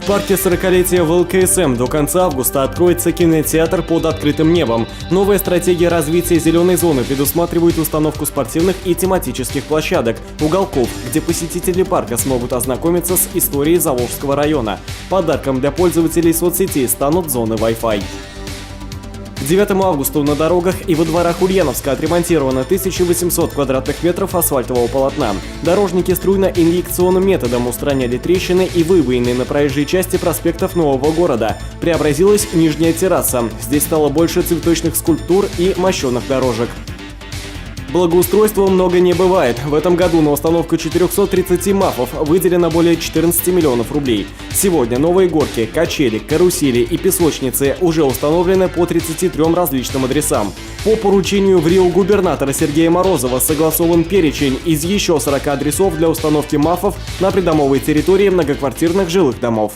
В парке 40-летия ВЛКСМ до конца августа откроется кинотеатр под открытым небом. Новая стратегия развития зеленой зоны предусматривает установку спортивных и тематических площадок, уголков, где посетители парка смогут ознакомиться с историей Заволжского района. Подарком для пользователей соцсетей станут зоны Wi-Fi. К 9 августа на дорогах и во дворах Ульяновска отремонтировано 1800 квадратных метров асфальтового полотна. Дорожники струйно-инъекционным методом устраняли трещины и выбоины на проезжей части проспектов Нового города. Преобразилась нижняя терраса. Здесь стало больше цветочных скульптур и мощенных дорожек. Благоустройства много не бывает. В этом году на установку 430 мафов выделено более 14 миллионов рублей. Сегодня новые горки, качели, карусели и песочницы уже установлены по 33 различным адресам. По поручению в Рио губернатора Сергея Морозова согласован перечень из еще 40 адресов для установки мафов на придомовой территории многоквартирных жилых домов.